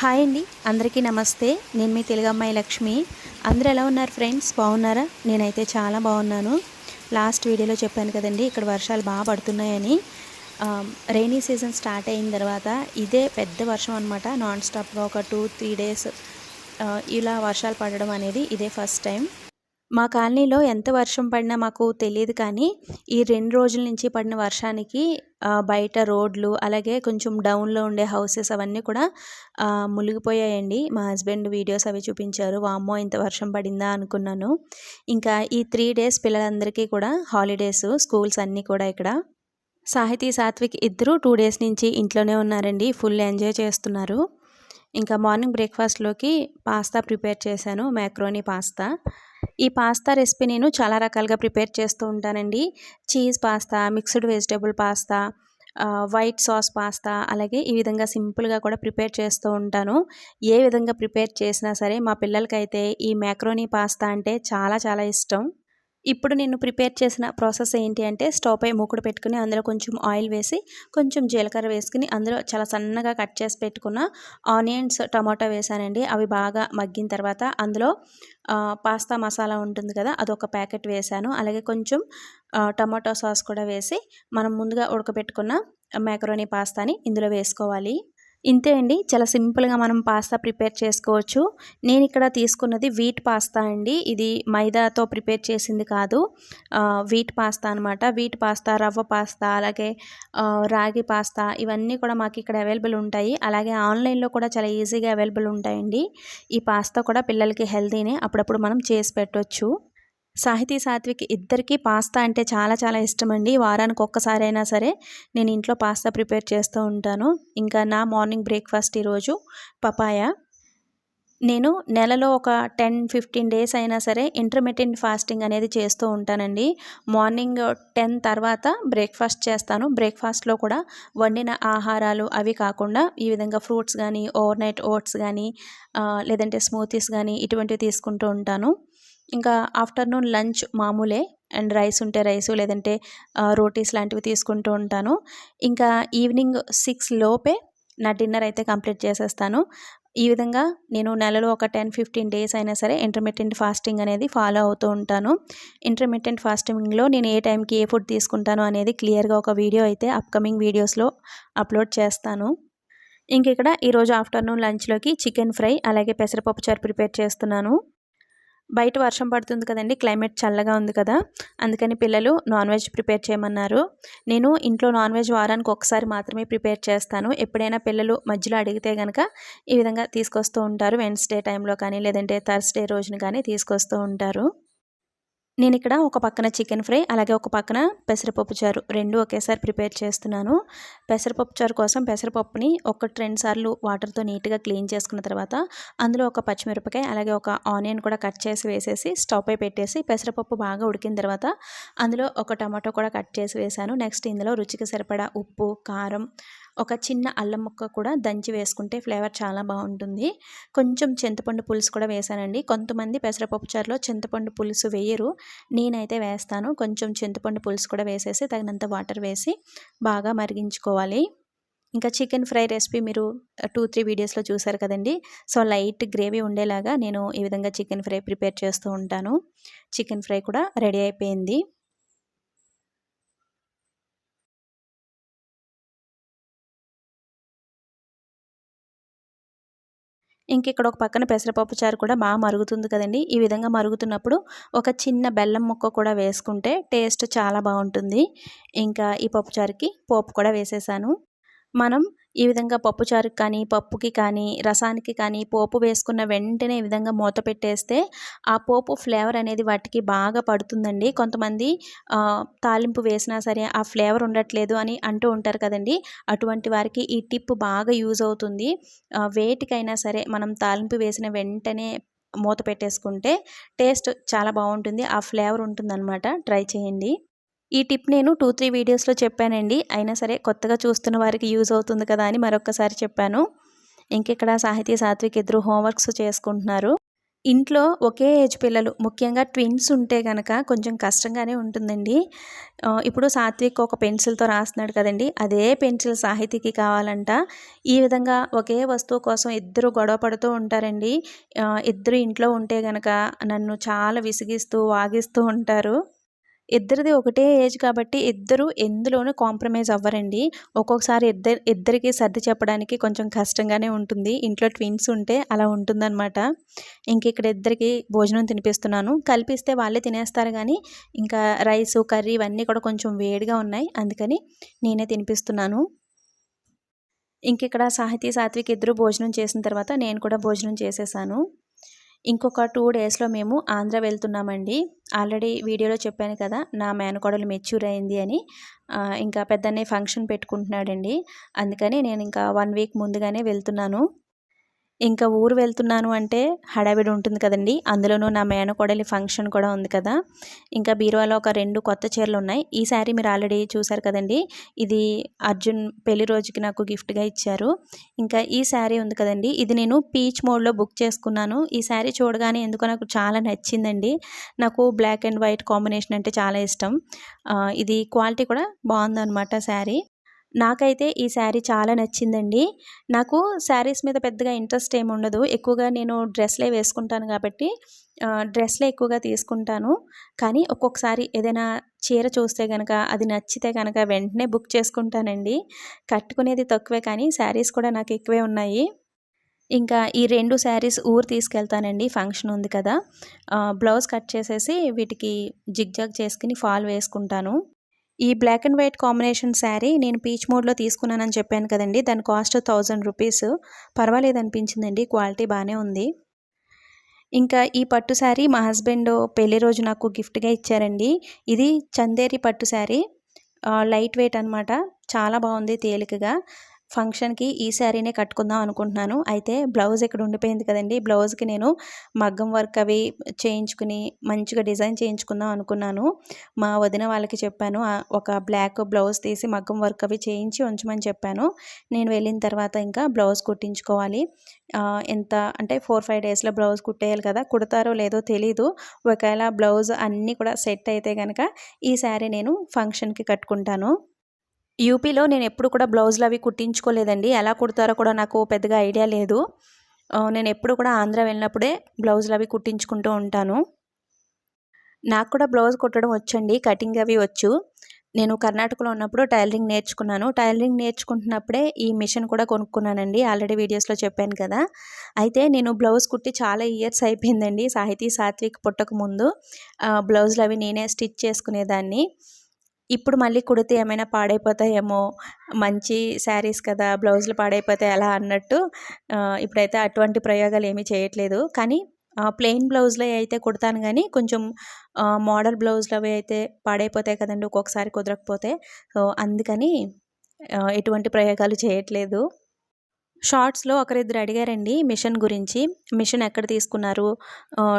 Hi అండి అందరికీ నమస్తే. నేను మీ తెలుగమ్మాయి లక్ష్మి. అందరూ ఎలా ఉన్నారు ఫ్రెండ్స్? బాగున్నారా? నేనైతే చాలా బాగున్నాను. లాస్ట్ వీడియోలో చెప్పాను కదండి ఇక్కడ వర్షాలు బాగా పడుతున్నాయని. రైనీ సీజన్ స్టార్ట్ అయిన తర్వాత ఇదే పెద్ద వర్షం అనమాట నాన్ స్టాప్గా ఒక టూ త్రీ డేస్ ఇలా వర్షాలు పడడం అనేది ఇదే ఫస్ట్ టైం మా కాలనీలో ఎంత వర్షం పడినా మాకు తెలియదు కానీ ఈ రెండు రోజుల నుంచి పడిన వర్షానికి బయట రోడ్లు అలాగే కొంచెం డౌన్లో ఉండే హౌసెస్ అవన్నీ కూడా మునిగిపోయాయండి. మా హస్బెండ్ వీడియోస్ అవి చూపించారు. వామ్మో ఇంత వర్షం పడిందా? అనుకున్నాను. ఇంకా ఈ త్రీ డేస్ పిల్లలందరికీ కూడా హాలిడేస్ స్కూల్స్ అన్నీ కూడా ఇక్కడ. సాహితీ సాత్విక్ ఇద్దరు టూ డేస్ నుంచి ఇంట్లోనే ఉన్నారండి. ఫుల్ ఎంజాయ్ చేస్తున్నారు. ఇంకా మార్నింగ్ బ్రేక్ఫాస్ట్లోకి పాస్తా ప్రిపేర్ చేశాను. Macaroni pasta. ఈ పాస్తా రెసిపీ నేను చాలా రకాలుగా ప్రిపేర్ చేస్తూ ఉంటానండి. Cheese pasta mixed vegetable pasta white sauce pasta అలాగే ఈ విధంగా సింపుల్గా కూడా ప్రిపేర్ చేస్తూ ఉంటాను. ఏ విధంగా ప్రిపేర్ చేసినా సరే మా పిల్లలకైతే ఈ మ్యాక్రోనీ పాస్తా అంటే చాలా చాలా ఇష్టం. ఇప్పుడు నేను ప్రిపేర్ చేసిన ప్రాసెస్ ఏంటి అంటే స్టవ్ పై మూకుడు పెట్టుకుని అందులో కొంచెం ఆయిల్ వేసి కొంచెం జీలకర్ర వేసుకుని అందులో చాలా సన్నగా కట్ చేసి పెట్టుకున్న ఆనియన్స్ టమాటో వేసానండి అవి బాగా మగ్గిన తర్వాత అందులో పాస్తా మసాలా ఉంటుంది కదా అదొక ప్యాకెట్ వేసాను అలాగే కొంచెం టమాటో సాస్ కూడా వేసి మనం ముందుగా ఉడకబెట్టుకున్న మ్యాకరోనీ పాస్తాని ఇందులో వేసుకోవాలి. ఇంతే అండి. చాలా సింపుల్గా మనం పాస్తా ప్రిపేర్ చేసుకోవచ్చు. నేను ఇక్కడ తీసుకున్నది వీట్ పాస్తా అండి. ఇది మైదాతో ప్రిపేర్ చేసింది కాదు. వీట్ పాస్తా అనమాట వీట్ పాస్తా రవ్వ పాస్తా అలాగే రాగి పాస్తా ఇవన్నీ కూడా మాకు ఇక్కడ అవైలబుల్ ఉంటాయి. అలాగే ఆన్లైన్లో కూడా చాలా ఈజీగా అవైలబుల్ ఉంటాయండి. ఈ పాస్తా కూడా పిల్లలకి హెల్తీనే అప్పుడప్పుడు మనం చేసి పెట్టవచ్చు సాహితీ సాత్విక్ ఇద్దరికీ పాస్తా అంటే చాలా చాలా ఇష్టం అండి వారానికి ఒక్కసారైనా సరే నేను ఇంట్లో పాస్తా ప్రిపేర్ చేస్తూ ఉంటాను. ఇంకా నా మార్నింగ్ బ్రేక్ఫాస్ట్ ఈరోజు పపాయ. నేను నెలలో ఒక టెన్ ఫిఫ్టీన్ డేస్ అయినా సరే ఇంటర్మీడియట్ ఫాస్టింగ్ అనేది చేస్తూ ఉంటానండి. మార్నింగ్ టెన్ తర్వాత బ్రేక్ఫాస్ట్ చేస్తాను. బ్రేక్ఫాస్ట్లో కూడా వండిన ఆహారాలు అవి కాకుండా ఈ విధంగా ఫ్రూట్స్ కానీ ఓవర్ నైట్ ఓట్స్ కానీ లేదంటే స్మూతీస్ కానీ ఇటువంటివి తీసుకుంటూ ఉంటాను. ఇంకా ఆఫ్టర్నూన్ లంచ్ మామూలే అండ్ రైస్ ఉంటే రైసు లేదంటే రోటీస్ లాంటివి తీసుకుంటూ ఉంటాను. ఇంకా ఈవినింగ్ సిక్స్ లోపే నా డిన్నర్ అయితే కంప్లీట్ చేసేస్తాను. ఈ విధంగా నేను నెలలో ఒక టెన్ ఫిఫ్టీన్ డేస్ అయినా సరే ఇంటర్మీడియట్ ఫాస్టింగ్ అనేది ఫాలో అవుతూ ఉంటాను. ఇంటర్మీడియట్ ఫాస్టింగ్లో నేను ఏ టైంకి ఏ ఫుడ్ తీసుకుంటాను అనేది క్లియర్గా ఒక వీడియో అయితే అప్కమింగ్ వీడియోస్లో అప్లోడ్ చేస్తాను. ఇంక ఇక్కడ ఈరోజు ఆఫ్టర్నూన్ లంచ్లోకి చికెన్ ఫ్రై అలాగే పెసరపప్పు చారు ప్రిపేర్ చేస్తున్నాను. బయట వర్షం పడుతుంది కదండి క్లైమేట్ చల్లగా ఉంది కదా అందుకని పిల్లలు నాన్ వెజ్ ప్రిపేర్ చేయమన్నారు. నేను ఇంట్లో నాన్ వెజ్ వారానికి ఒకసారి మాత్రమే ప్రిపేర్ చేస్తాను. ఎప్పుడైనా పిల్లలు మధ్యలో అడిగితే కనుక ఈ విధంగా తీసుకొస్తూ ఉంటారు. వెన్స్డే టైంలో కానీ లేదంటే థర్స్డే రోజున కానీ తీసుకొస్తూ ఉంటారు. నేను ఇక్కడ ఒక పక్కన చికెన్ ఫ్రై అలాగే ఒక పక్కన పెసరపప్పు చారు. రెండు ఒకేసారి ప్రిపేర్ చేస్తున్నాను. పెసరపప్పు చారు కోసం పెసరపప్పుని ఒక రెండు సార్లు వాటర్తో నీట్గా క్లీన్ చేసుకున్న తర్వాత అందులో ఒక పచ్చిమిరపకాయ అలాగే ఒక ఆనియన్ కూడా కట్ చేసి వేసేసి స్టవ్ పై పెట్టేసి పెసరపప్పు బాగా ఉడికిన తర్వాత అందులో ఒక టమాటో కూడా కట్ చేసి వేసాను నెక్స్ట్ ఇందులో రుచికి సరిపడా ఉప్పు కారం ఒక చిన్న అల్లం ముక్క కూడా దంచి వేసుకుంటే ఫ్లేవర్ చాలా బాగుంటుంది. కొంచెం చింతపండు పులుసు కూడా వేసానండి. కొంతమంది పెసరపప్పు చారులో చింతపండు పులుసు వేయరు. నేనైతే వేస్తాను. కొంచెం చింతపండు పులుసు కూడా వేసేసి తగినంత వాటర్ వేసి బాగా మరిగించుకోవాలి. ఇంకా చికెన్ ఫ్రై రెసిపీ మీరు టూ త్రీ వీడియోస్లో చూసారు కదండి. సో లైట్ గ్రేవీ ఉండేలాగా నేను ఈ విధంగా చికెన్ ఫ్రై ప్రిపేర్ చేస్తూ ఉంటాను. చికెన్ ఫ్రై కూడా రెడీ అయిపోయింది. ఇంక ఇక్కడ ఒక పక్కన పెసరపప్పు చారు కూడా బాగా మరుగుతుంది కదండి. ఈ విధంగా మరుగుతున్నప్పుడు ఒక చిన్న బెల్లం ముక్క కూడా వేసుకుంటే టేస్ట్ చాలా బాగుంటుంది. ఇంకా ఈ పప్పుచారుకి పోపు కూడా వేసేసాను. మనం ఈ విధంగా పప్పుచారుకి కానీ పప్పుకి కానీ రసానికి కానీ పోపు వేసుకున్న వెంటనే ఈ విధంగా మూత పెట్టేస్తే ఆ పోపు ఫ్లేవర్ అనేది వాటికి బాగా పడుతుందండి. కొంతమంది తాలింపు వేసినా సరే ఆ ఫ్లేవర్ ఉండట్లేదు అని అంటూ ఉంటారు కదండి. అటువంటి వారికి ఈ టిప్ బాగా యూజ్ అవుతుంది. వేటికైనా సరే మనం తాలింపు వేసిన వెంటనే మూత పెట్టేసుకుంటే టేస్ట్ చాలా బాగుంటుంది. ఆ ఫ్లేవర్ ఉంటుందన్నమాట. ట్రై చేయండి. ఈ టిప్ నేను టూ త్రీ వీడియోస్లో చెప్పానండి అయినా సరే కొత్తగా చూస్తున్న వారికి యూజ్ అవుతుంది కదా అని మరొకసారి చెప్పాను ఇంకెక్కడ సాహితీ సాత్విక్ ఇద్దరు హోంవర్క్స్ చేసుకుంటున్నారు ఇంట్లో ఒకే ఏజ్ పిల్లలు ముఖ్యంగా ట్విన్స్ ఉంటే గనక కొంచెం కష్టంగానే ఉంటుందండి ఇప్పుడు సాత్విక్ ఒక పెన్సిల్‌తో రాస్తున్నాడు కదండీ! అదే పెన్సిల్ సాహితీకి కావాలంట. ఈ విధంగా ఒకే వస్తువు కోసం ఇద్దరు గొడవ పడుతూ ఉంటారండి. ఇద్దరు ఇంట్లో ఉంటే గనక నన్ను చాలా విసిగిస్తూ, వాగిస్తూ ఉంటారు. ఇద్దరిది ఒకటే ఏజ్ కాబట్టి ఇద్దరు ఎందులోనూ కాంప్రమైజ్ అవ్వరండి. ఒక్కొక్కసారి ఇద్దరు ఇద్దరికీ సర్ది చెప్పడానికి కొంచెం కష్టంగానే ఉంటుంది. ఇంట్లో ట్విన్స్ ఉంటే అలా ఉంటుందనమాట. ఇంక ఇక్కడ ఇద్దరికీ భోజనం తినిపిస్తున్నాను. కలిపిస్తే వాళ్ళే తినేస్తారు కానీ ఇంకా రైస్ కర్రీ ఇవన్నీ కూడా కొంచెం వేడిగా ఉన్నాయి. అందుకని నేనే తినిపిస్తున్నాను. ఇంకిక్కడ సాహితీ, సాత్విక్ ఇద్దరు భోజనం చేసిన తర్వాత నేను కూడా భోజనం చేసేసాను. ఇంకొక టూ డేస్‌లో మేము ఆంధ్ర వెళ్తున్నామండి. ఆల్రెడీ వీడియోలో చెప్పాను కదా! నా మేనకోడలు మెచ్యూర్ అయింది అని. ఇంకా పెద్దనే ఫంక్షన్ పెట్టుకుంటున్నాడండి. అందుకని నేను ఇంకా వన్ వీక్ ముందుగానే వెళ్తున్నాను. ఇంకా ఊరు వెళ్తున్నాను అంటే హడావిడి ఉంటుంది కదండి అందులోనూ నా మేనకోడలి ఫంక్షన్ కూడా ఉంది కదా! ఇంకా బీరువాలో ఒక రెండు కొత్త చీరలు ఉన్నాయి ఈ శారీ మీరు ఆల్రెడీ చూసారు కదండీ! ఇది అర్జున్ పెళ్ళి రోజుకి నాకు గిఫ్ట్‌గా ఇచ్చారు. ఇంకా ఈ శారీ ఉంది కదండి ఇది నేను పీచ్ మోడ్‌లో బుక్ చేసుకున్నాను. ఈ శారీ చూడగానే ఎందుకో నాకు చాలా నచ్చిందండి. నాకు బ్లాక్ అండ్ వైట్ కాంబినేషన్ అంటే చాలా ఇష్టం. ఇది క్వాలిటీ కూడా బావుందనమాట శారీ. నాకైతే ఈ శారీ చాలా నచ్చిందండి. నాకు శారీస్ మీద పెద్దగా ఇంట్రెస్ట్ ఏమి ఉండదు. ఎక్కువగా నేను డ్రెస్‌లే వేసుకుంటాను కాబట్టి డ్రెస్‌లే ఎక్కువగా తీసుకుంటాను. కానీ ఒక్కొక్కసారి ఏదైనా చీర చూస్తే కనుక అది నచ్చితే కనుక వెంటనే బుక్ చేసుకుంటానండి. కట్టుకునేది తక్కువే కానీ శారీస్ కూడా నాకు ఎక్కువే ఉన్నాయి. ఇంకా ఈ రెండు శారీస్ ఊరు తీసుకెళ్తానండి. ఫంక్షన్ ఉంది కదా! బ్లౌజ్ కట్ చేసేసి వీటికి జిగ్‌జాగ్ చేసుకుని ఫాల్ వేసుకుంటాను. ఈ black and white combination sari నేను పీచ్ మోడ్‌లో తీసుకున్నానని చెప్పాను కదండి దాని కాస్ట్ థౌజండ్ రూపీస్. పర్వాలేదు అనిపించిందండి క్వాలిటీ బాగానే ఉంది. ఇంకా ఈ పట్టు శారీ మా హస్బెండ్ పెళ్ళి రోజు నాకు గిఫ్ట్‌గా ఇచ్చారండి. ఇది చందేరి పట్టు శారీ. లైట్ వెయిట్ అనమాట. చాలా బాగుంది తేలికగా. ఫంక్షన్‌కి ఈ శారీనే కట్టుకుందాం అనుకుంటున్నాను. అయితే బ్లౌజ్ ఇక్కడ ఉండిపోయింది కదండీ! బ్లౌజ్‌కి నేను మగ్గం వర్క్ అవి చేయించుకుని మంచిగా డిజైన్ చేయించుకుందాం అనుకున్నాను. మా వదిన వాళ్ళకి చెప్పాను. ఒక బ్లాక్ బ్లౌజ్ తీసి మగ్గం వర్క్ అవి చేయించి ఉంచమని చెప్పాను. నేను వెళ్ళిన తర్వాత ఇంకా బ్లౌజ్ కుట్టించుకోవాలి. ఎంత అంటే 4, 5 డేస్‌లో బ్లౌజ్ కుట్టేయాలి కదా! కుడతారో లేదో తెలీదు. ఒకవేళ బ్లౌజ్ అన్నీ కూడా సెట్ అయితే కనుక ఈ శారీ నేను ఫంక్షన్‌కి కట్టుకుంటాను. యూపీలో నేను ఎప్పుడు కూడా బ్లౌజులు అవి కుట్టించుకోలేదండి. ఎలా కుడతారో కూడా నాకు పెద్దగా ఐడియా లేదు. నేను ఎప్పుడు కూడా ఆంధ్ర వెళ్ళినప్పుడే బ్లౌజులు అవి కుట్టించుకుంటూ ఉంటాను. నాకు కూడా బ్లౌజ్ కుట్టడం వచ్చండి. కటింగ్ అవి వచ్చు. నేను కర్ణాటకలో ఉన్నప్పుడు టైలరింగ్ నేర్చుకున్నాను. టైలరింగ్ నేర్చుకుంటున్నప్పుడే ఈ మిషన్ కూడా కొనుక్కున్నానండి. ఆల్రెడీ వీడియోస్‌లో చెప్పాను కదా! అయితే నేను బ్లౌజ్ కుట్టి చాలా ఇయర్స్ అయిపోయిందండి. సాహితీ, సాత్విక్ పుట్టక ముందు బ్లౌజులు అవి నేనే స్టిచ్ చేసుకునేదాన్ని. ఇప్పుడు మళ్ళీ కుడితే ఏమైనా పాడైపోతాయేమో, మంచి శారీస్ కదా! బ్లౌజులు పాడైపోతే అలా అన్నట్టు ఇప్పుడైతే అటువంటి ప్రయోగాలు ఏమీ చేయట్లేదు. కానీ ప్లెయిన్ బ్లౌజ్లో అయితే కుడతాను కానీ కొంచెం మోడల్ బ్లౌజ్లు అవి అయితే పాడైపోతాయి కదండీ! ఒక్కొక్కసారి కుదరకపోతే. సో, అందుకని ఎటువంటి ప్రయోగాలు చేయట్లేదు. షార్ట్స్‌లో ఒకరిద్దరు అడిగారండి మిషన్ గురించి. మిషన్ ఎక్కడ తీసుకున్నారు?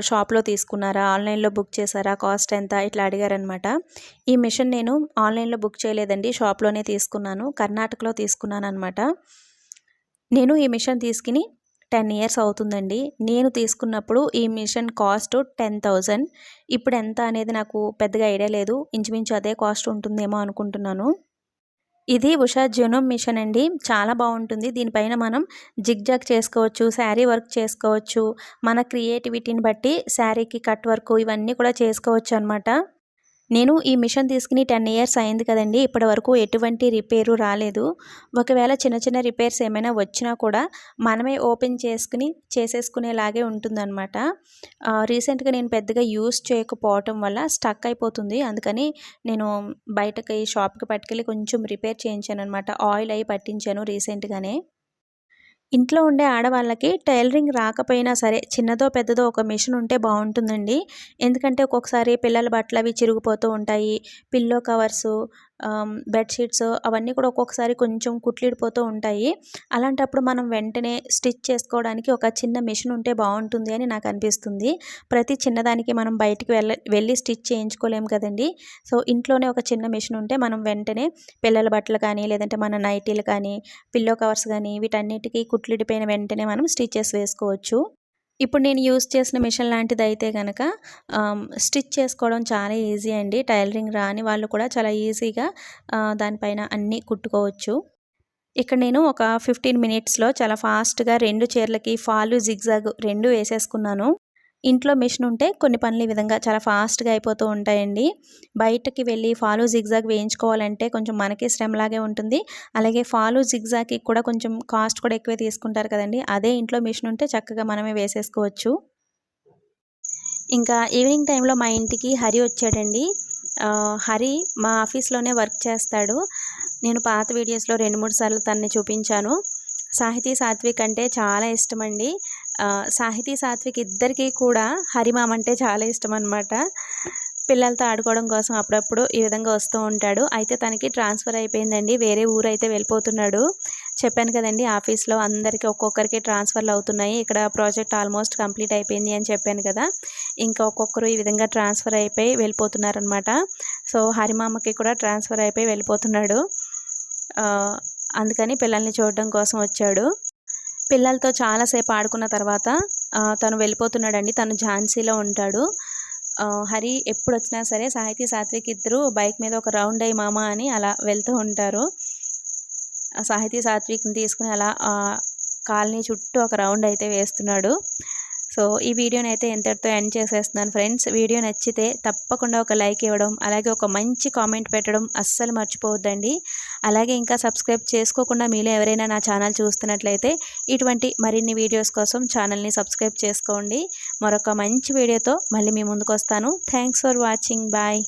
షాప్‌లో తీసుకున్నారా? ఆన్‌లైన్‌లో బుక్ చేశారా? కాస్ట్ ఎంత? ఇట్లా అడిగారనమాట. ఈ మిషన్ నేను ఆన్‌లైన్‌లో బుక్ చేయలేదండి. షాప్‌లోనే తీసుకున్నాను. కర్ణాటకలో తీసుకున్నాననమాట. నేను ఈ మిషన్ తీసుకుని టెన్ ఇయర్స్ అవుతుందండి. నేను తీసుకున్నప్పుడు ఈ మిషన్ కాస్ట్ 10,000 ఇప్పుడు ఎంత అనేది నాకు పెద్దగా ఐడియా లేదు. ఇంచుమించు అదే కాస్ట్ ఉంటుందేమో అనుకుంటున్నాను. ఇది ఉషా జెనోమ్ మిషన్ అండి. చాలా బాగుంటుంది దీనిపైన మనం జిగ్‌జాగ్ చేసుకోవచ్చు. శారీ వర్క్ చేసుకోవచ్చు. మన క్రియేటివిటీని బట్టి శారీకి కట్ వర్క్ ఇవన్నీ కూడా చేసుకోవచ్చు అనమాట నేను ఈ మిషన్ తీసుకుని టెన్ ఇయర్స్ అయింది కదండీ! ఇప్పటివరకు ఎటువంటి రిపేరు రాలేదు. ఒకవేళ చిన్న చిన్న రిపేర్స్ ఏమైనా వచ్చినా కూడా మనమే ఓపెన్ చేసుకుని చేసేసుకునేలాగే ఉంటుందనమాట. రీసెంట్‌గా నేను పెద్దగా యూజ్ చేయకపోవటం వల్ల స్టక్ అయిపోతుంది. అందుకని నేను బయటకి షాప్‌కి పట్టుకెళ్ళి కొంచెం రిపేర్ చేయించాను అనమాట ఆయిల్ అయి పట్టించాను రీసెంట్‌గానే. ఇంట్లో ఉండే ఆడవాళ్ళకి టైలరింగ్ రాకపోయినా సరే చిన్నదో, పెద్దదో ఒక మిషన్ ఉంటే బాగుంటుందండి ఎందుకంటే ఒక్కొక్కసారి పిల్లల బట్టలవి చిరిగిపోతూ ఉంటాయి. పిల్లో కవర్సు బెడ్షీట్స్ అవన్నీ కూడా ఒక్కొక్కసారి కొంచెం కుట్లిడిపోతూ ఉంటాయి. అలాంటప్పుడు మనం వెంటనే స్టిచ్ చేసుకోవడానికి ఒక చిన్న మిషన్ ఉంటే బాగుంటుంది అని నాకు అనిపిస్తుంది ప్రతి చిన్నదానికి మనం బయటికి వెళ్ళ వెళ్ళి స్టిచ్ చేయించుకోలేము కదండీ! సో, ఇంట్లోనే ఒక చిన్న మిషన్ ఉంటే మనం వెంటనే పిల్లల బట్టలు కానీ, లేదంటే మన నైటీలు కానీ, పిల్లో కవర్స్ కానీ వీటన్నిటికీ కుట్లిడిపోయిన వెంటనే మనం స్టిచ్చెస్ వేసుకోవచ్చు. ఇప్పుడు నేను యూస్ చేసిన మిషన్ లాంటిది అయితే కనుక స్టిచ్ చేసుకోవడం చాలా ఈజీ అండి. టైలరింగ్ రాని వాళ్ళు కూడా చాలా ఈజీగా దానిపైన అన్నీ కుట్టుకోవచ్చు. ఇక్కడ నేను ఒక ఫిఫ్టీన్ మినిట్స్లో చాలా ఫాస్ట్గా రెండు చీరలకి ఫాలు జిగ్జాగ్ రెండు వేసేసుకున్నాను. ఇంట్లో మిషన్ ఉంటే కొన్ని పనులు ఈ విధంగా చాలా ఫాస్ట్గా అయిపోతూ ఉంటాయండి. బయటకి వెళ్ళి ఫాలో జిగ్జాగ్ వేయించుకోవాలంటే కొంచెం మనకి శ్రమలాగే ఉంటుంది. అలాగే ఫాలో జిగ్జాగ్కి కూడా కొంచెం కాస్ట్ కూడా ఎక్కువే తీసుకుంటారు కదండి. అదే ఇంట్లో మిషన్ ఉంటే చక్కగా మనమే వేసేసుకోవచ్చు. ఇంకా ఈవినింగ్ టైంలో మా ఇంటికి హరి వచ్చాడండి. హరి మా ఆఫీస్లోనే వర్క్ చేస్తాడు. నేను పాత వీడియోస్లో రెండు మూడు సార్లు తనని చూపించాను. సాహితీ సాత్విక్ అంటే చాలా ఇష్టం అండి సాహితీ సాత్విక్ ఇద్దరికీ కూడా హరిమామ అంటే చాలా ఇష్టం అనమాట పిల్లలతో ఆడుకోవడం కోసం అప్పుడప్పుడు ఈ విధంగా వస్తూ ఉంటాడు. అయితే తనకి ట్రాన్స్ఫర్ అయిపోయిందండి. వేరే ఊరు అయితే వెళ్ళిపోతున్నాడు. చెప్పాను కదండి ఆఫీస్లో అందరికీ ఒక్కొక్కరికి ట్రాన్స్ఫర్లు అవుతున్నాయి. ఇక్కడ ప్రాజెక్ట్ ఆల్మోస్ట్ కంప్లీట్ అయిపోయింది అని చెప్పాను కదా ఇంకా ఒక్కొక్కరు ఈ విధంగా ట్రాన్స్ఫర్ అయిపోయి వెళ్ళిపోతున్నారనమాట సో హరిమామకి కూడా ట్రాన్స్ఫర్ అయిపోయి వెళ్ళిపోతున్నాడు. అందుకని పిల్లల్ని చూడడం కోసం వచ్చాడు. పిల్లలతో చాలాసేపు ఆడుకున్న తర్వాత తను వెళ్ళిపోతున్నాడండి. తను ఝాన్సీలో ఉంటాడు. హరి ఎప్పుడు వచ్చినా సరే సాహితీ సాత్విక్ ఇద్దరు బైక్ మీద ఒక రౌండ్ అయ్యి మామ అని అలా వెళ్తూ ఉంటారు. సాహితీ సాత్విక్ని తీసుకుని అలా కాలనీ చుట్టూ ఒక రౌండ్ అయితే వేస్తున్నాడు. సో ఈ వీడియోని అయితే ఎంతటితో ఎండ్ చేసేస్తున్నాను ఫ్రెండ్స్. వీడియో నచ్చితే తప్పకుండా ఒక లైక్ ఇవ్వడం అలాగే ఒక మంచి కామెంట్ పెట్టడం అస్సలు మర్చిపోవద్దండి. అలాగే ఇంకా సబ్స్క్రైబ్ చేసుకోకుండా మీలో ఎవరైనా నా ఛానల్ చూస్తున్నట్లయితే ఇటువంటి మరిన్ని వీడియోస్ కోసం ఛానల్ని సబ్స్క్రైబ్ చేసుకోండి. మరొక మంచి వీడియోతో మళ్ళీ మీ ముందుకు వస్తాను థ్యాంక్స్ ఫర్ వాచింగ్. బాయ్.